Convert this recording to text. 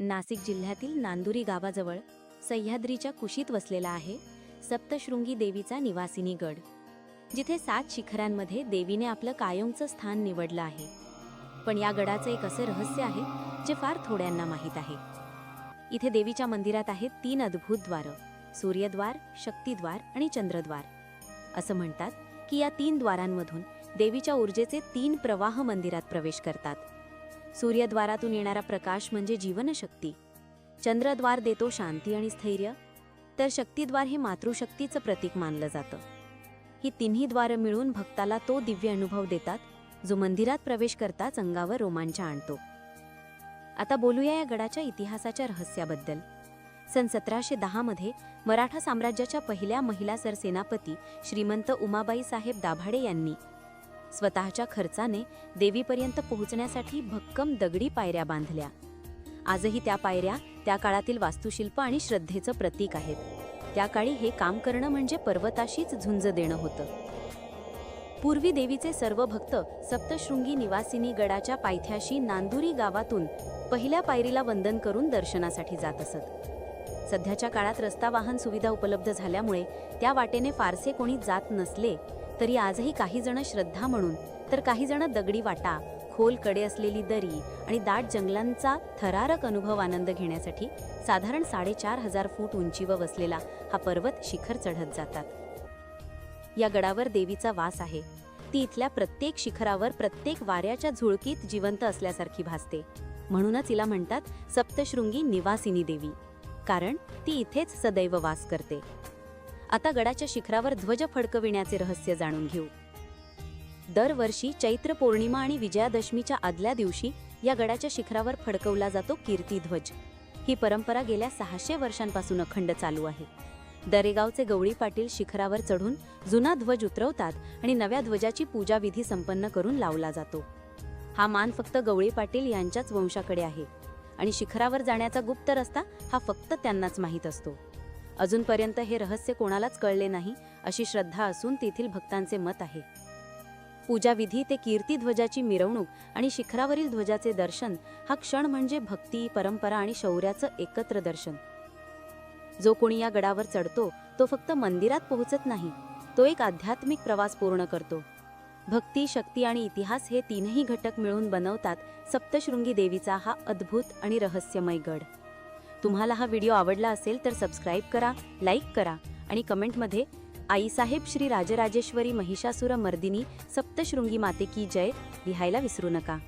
नाशिक जिल्ह्यातील नांदुरी गावाजवळ सह्याद्रीच्या कुशीत वसलेला आहे सप्तशृंगी देवीचा निवासिनी गड. जिथे सात शिखरांमध्ये देवीने आपलं कायमचं स्थान निवडलं आहे. पण या गडाचं एक असं रहस्य आहे जे फार थोड्यांना माहीत आहे. इथे देवीच्या मंदिरात आहेत तीन अद्भुत द्वारं सूर्यद्वार शक्तिद्वार आणि चंद्रद्वार. असं म्हणतात की या तीन द्वारांमधून देवीच्या ऊर्जेचे तीन प्रवाह मंदिरात प्रवेश करतात. सूर्यद्वारातून येणारा प्रकाश म्हणजे जीवनशक्ती. चंद्रद्वार देतो शांती आणि स्थैर्य तर शक्तीद्वार हे मातृशक्तीचं प्रतीक मानलं जातं. ही तिन्ही द्वारं मिळून भक्ताला तो दिव्य अनुभव देतात जो मंदिरात प्रवेश करताच अंगावर रोमांच आणतो. आता बोलूया या गडाच्या इतिहासाच्या रहस्याबद्दल. सन सतराशे दहामध्ये मराठा साम्राज्याच्या पहिल्या महिला सरसेनापती श्रीमंत उमाबाई साहेब दाभाडे यांनी स्वतःच्या खर्चाने देवीपर्यंत पोहोचण्यासाठी भक्कम दगडी पायऱ्या बांधल्या. आजही त्या पायऱ्या त्या काळातील वास्तुशिल्प आणि श्रद्धेचं प्रतीक आहेत. त्या काळी हे काम करणं म्हणजे पर्वताशीच झुंज देणं होतं. पूर्वी देवीचे सर्व भक्त सप्तशृंगी निवासिनी गडाच्या पायथ्याशी नांदुरी गावातून पहिल्या पायरीला वंदन करून दर्शनासाठी जात असत. सध्याच्या काळात रस्ता वाहन सुविधा उपलब्ध झाल्यामुळे त्या वाटेने फारसे कोणी जात नसले तरी आजही काही जण श्रद्धा म्हणून तर काही जण दगडी वाटा खोलकडे असलेली दरी आणि दाट जंगलांचा थरारक अनुभव आनंद घेण्यासाठी साधारण साडेचार हजार फूट उंचीवर वसलेला हा पर्वत शिखर चढत जातात. या गडावर देवीचा वास आहे. ती इथल्या प्रत्येक शिखरावर प्रत्येक वाऱ्याच्या झुळकीत जिवंत असल्यासारखी भासते. म्हणूनच तिला म्हणतात सप्तशृंगी निवासिनी देवी कारण ती इथेच सदैव वास करते. आता गडाच्या शिखरावर ध्वज फडकविण्याचे रहस्य जाणून घेऊ. दरवर्षी चैत्र पौर्णिमा आणि विजयादशमीच्या आदल्या दिवशी या गडाच्या शिखरावर फडकवला जातो कीर्ती ध्वज. ही परंपरा गेल्या सहाशे वर्षांपासून अखंड चालू आहे. दरेगावचे गवळी पाटील शिखरावर चढून जुना ध्वज उतरवतात आणि नव्या ध्वजाची पूजाविधी संपन्न करून लावला जातो. हा मान फक्त गवळी पाटील यांच्याच वंशाकडे आहे आणि शिखरावर जाण्याचा गुप्त रस्ता हा फक्त त्यांनाच माहीत असतो. अजूनपर्यंत हे रहस्य कोणालाच कळले नाही अशी श्रद्धा असून तेथील भक्तांचे मत आहे. पूजाविधी ते कीर्ती ध्वजाची मिरवणूक आणि शिखरावरील ध्वजाचे दर्शन हा क्षण म्हणजे भक्ती परंपरा आणि शौर्याचं एकत्र दर्शन. जो कोणी या गडावर चढतो तो फक्त मंदिरात पोहोचत नाही तो एक आध्यात्मिक प्रवास पूर्ण करतो. भक्ती शक्ती आणि इतिहास हे तीनही घटक मिळून बनवतात सप्तशृंगी देवीचा हा अद्भुत आणि रहस्यमय गड. तुम्हाला हा व्हिडिओ आवडला असेल तर सबस्क्राईब करा लाईक करा आणि कमेंटमध्ये आईसाहेब श्री राजराजेश्वरी महिषासुर मर्दिनी सप्तशृंगी माते की जय लिहायला विसरू नका.